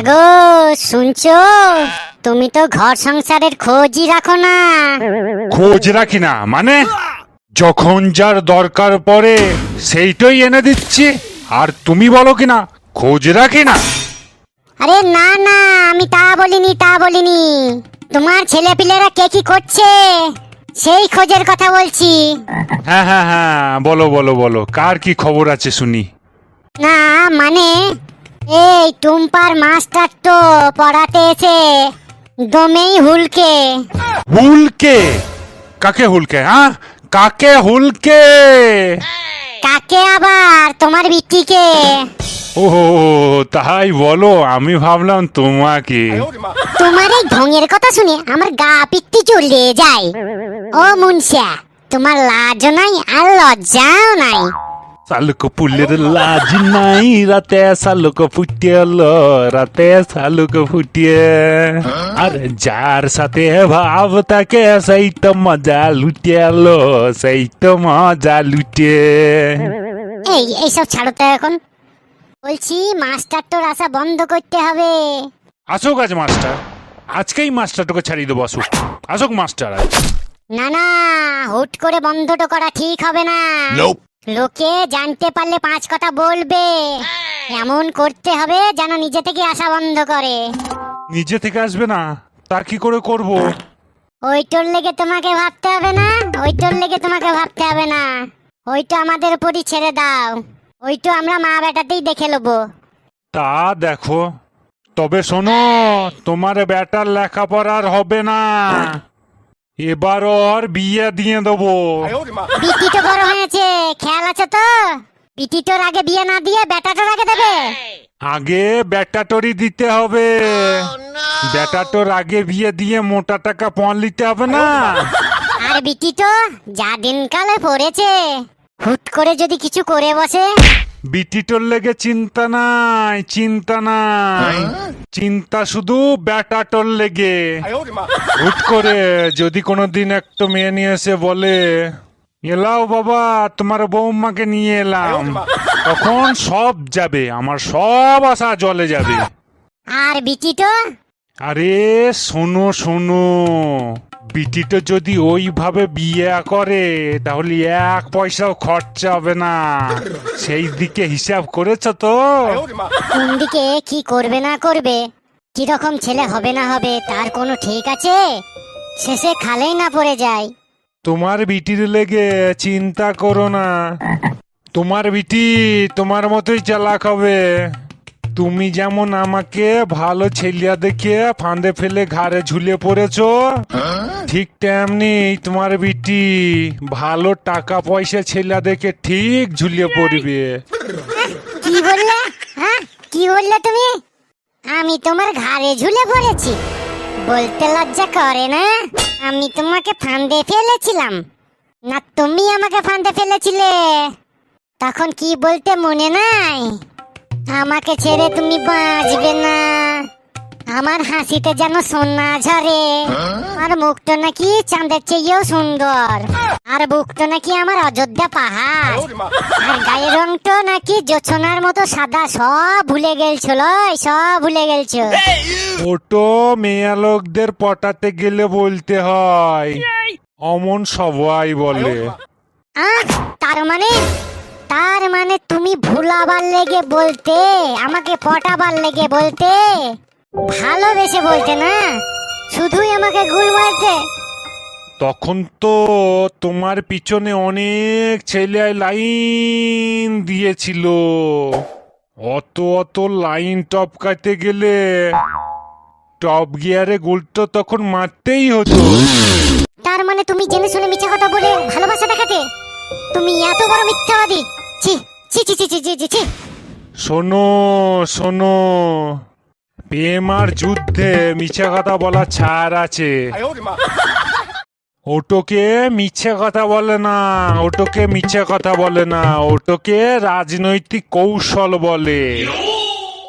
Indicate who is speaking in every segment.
Speaker 1: মাগো শুনছো? তুমি তো ঘর সংসারের খোঁজই রাখো না।
Speaker 2: খোঁজ রাখি না মানে? যখন যার দরকার পড়ে সেইটাই এনে দিচ্ছি। আর তুমি বলো কি না খোঁজ রাখি না?
Speaker 1: আরে না না আমি তা বলিনি তা বলিনি। তোমার ছেলে পিলেরা কে কি করছে? সেই খোঁজের কথা বলছি।
Speaker 2: হ্যাঁ হ্যাঁ হ্যাঁ বলো বলো বলো কার কি খবর আছে শুনি।
Speaker 1: না মানে? এই টুম্পার মাস্টার তো পড়াতে এসে দমেই হুলকে।
Speaker 2: হুলকে? কাকে হুলকে হ্যাঁ? কাকে হুলকে?
Speaker 1: কাকে আবার তোমার বিটিকে?
Speaker 2: ও তাই বলো আমি ভাবলাম তোমাকে।
Speaker 1: তোমার এই ঢঙের কথা শুনে আমার গা পিত্তি চলে যায়। ও মুনসা তোমার লাজও নাই আর লজ্জাও নাই।
Speaker 2: শালুক ফুলের লাজ নাই রাতে শালুক ফুটিয়েল রাতে শালুক ফুটিয়ে আর যার সাথে ভাব তাকে সেই তো মজা লুটিয়েল সেই তো মজা লুটিয়ে
Speaker 1: এই এইসব ছাড়ো তো এখন? বলছি মাস্টার তোর আসা বন্ধ করতে হবে।
Speaker 2: আসুক আজ মাস্টার আজকেই মাস্টারটাকে ছাড়িয়ে দেবো আসুক। আসুক মাস্টার আজ।
Speaker 1: না না হুট করে বন্ধটা করা ঠিক হবে না। লোকে জানতে পারলে পাঁচ কথা বলবে। এমন করতে হবে যেন নিজে থেকে আসা বন্ধ করে।
Speaker 2: নিজে থেকে আসবে না তা কি করে করব?
Speaker 1: ওইটোর লেগে তোমাকে ভাবতে হবে না ওইটোর লেগে তোমাকে ভাবতে হবে না। ওইটা আমাদের উপরই ছেড়ে দাও। ওইটা আমরা মা বেটাতেই দেখে নেব।
Speaker 2: তা দেখো। তবে শোনো তোমার বেটার লেখাপড়ার হবে না। এবার ওর বিয়ে দিয়ে দেবো।
Speaker 1: বিটি তো বড় হয়েছে খেয়াল আছে তো? বিটি তোর আগে বিয়ে না দিয়ে বেটাটোর আগে দেবে?
Speaker 2: আগে ব্যাটাটরি দিতে হবে। ব্যাটাটোর আগে বিয়ে দিয়ে মোটা টাকা পণ নিতে হবে না।
Speaker 1: আর বিটি তো যা দিনকালে পড়েছে হুট করে যদি কিছু করে বসে
Speaker 2: বিটিটোর লেগে চিন্তা নাই চিন্তা নাই। চিন্তা শুধু ব্যাটাটোর লেগে। হুট করে যদি কোনো দিন একটা মেয়ে নিয়ে এসে বলে এলাও বাবা তোমার বৌমাকে নিয়ে এলাম। তখন সব যাবে আমার সব আশা জলে যাবে।
Speaker 1: আর বিটি তো
Speaker 2: আরে শোনো শোনো। বিটিটা যদি ওইভাবে বিয়ে করে তাহলে এক পয়সাও খরচা হবে না। সেই দিকে হিসাব করেছ তো?
Speaker 1: কোন দিকে কি করবে না করবে? কীরকম ছেলে হবে না হবে তার কোনো ঠিক আছে? শেষে খালেই না পড়ে যায়।
Speaker 2: তোমার বিটির লেগে চিন্তা করো না। তোমার বিটি তোমার মতোই চালাক হবে। তুমি যেমন আমাকে ভালো ছেলিয়া দেখে ফাঁদে ফেলে ঘাড়ে ঝুলে পড়েছো, ঠিক তেমনি তোমার বিটি ভালো টাকা পয়সা ছেলা দেখে ঠিক ঝুলিয়ে পড়বে।
Speaker 1: কি বললে? হ্যাঁ? কি বললে তুমি? আমি তোমার ঘাড়ে ঝুলে পড়েছি। বলতে লজ্জা করে না? আমি তোমাকে ফাঁদে ফেলেছিলাম। না, তুমি আমাকে ফাঁদে ফেলেছিলে। তখন কি বলতে মনে নাই? আমাকে ছেড়ে তুমি বাঁচবে না। আমার হাসিতে যেন সোনা ঝরে। আর মুখটা নাকি চাঁদের চেয়েও সুন্দর। আর বুকটা নাকি আমার অযোধ্যা পাহাড়। আর গায়ের রংটা নাকি জোছনার মতো সাদা সব ভুলে গেলছিল সব ভুলে গেলছো।
Speaker 2: ওটো মেয়া লোকদের পটাতে গেলে বলতে হয়। অমন সবাই বলে।
Speaker 1: আহ তার মানে তার মানে তুমি ভুলাবার লেগে বলতে আমাকে পটাবার লেগে বলতে? ভালোবেসে বলতে না? শুধুই আমাকে গুল মারতে?
Speaker 2: তখন তো তোমার পিছনে অনেক ছেলে লাইন দিয়েছিল। অত অত লাইন টপকাতে গেলে টপ গিয়ারে গোলটা তখন মারতেই হতো।
Speaker 1: তার মানে তুমি জেনে শুনে মিথ্যা কথা বলে ভালোবাসা দেখাতে? তুমি এত বড় মিথ্যাবাদী। ছি ছি ছি ছি ছি ছি ছি ছি।
Speaker 2: শোনো শোনো। প্রেম আর যুদ্ধে মিছে কথা বলা ছাড় আছে। ওটোকে মিছে কথা বলে না ওটোকে মিছে কথা বলে না ওটোকে রাজনৈতিক কৌশল বলে।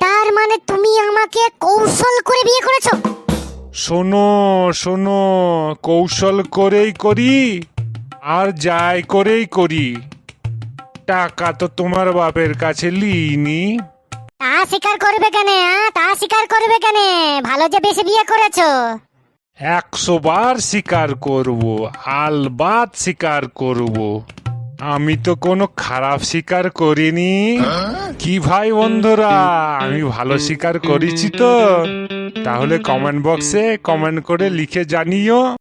Speaker 1: তার মানে তুমি আমাকে কৌশল করে বিয়ে করেছ?
Speaker 2: শোনো শোনো কৌশল করেই করি আর যাই করেই করি। টাকা তো তোমার বাপের কাছে লিনি
Speaker 1: তা স্বীকার করবে কেন হ্যাঁ? তা স্বীকার করবে কেন? ভালো যে বেশি বিয়ে করেছ।
Speaker 2: একশো বার স্বীকার করব আলবাত স্বীকার করব। আমি তো কোনো খারাপ স্বীকার করিনি। কি ভাই বন্ধুরা আমি ভালো স্বীকার করেছি তো। তাহলে কমেন্ট বক্সে কমেন্ট করে লিখে জানিও।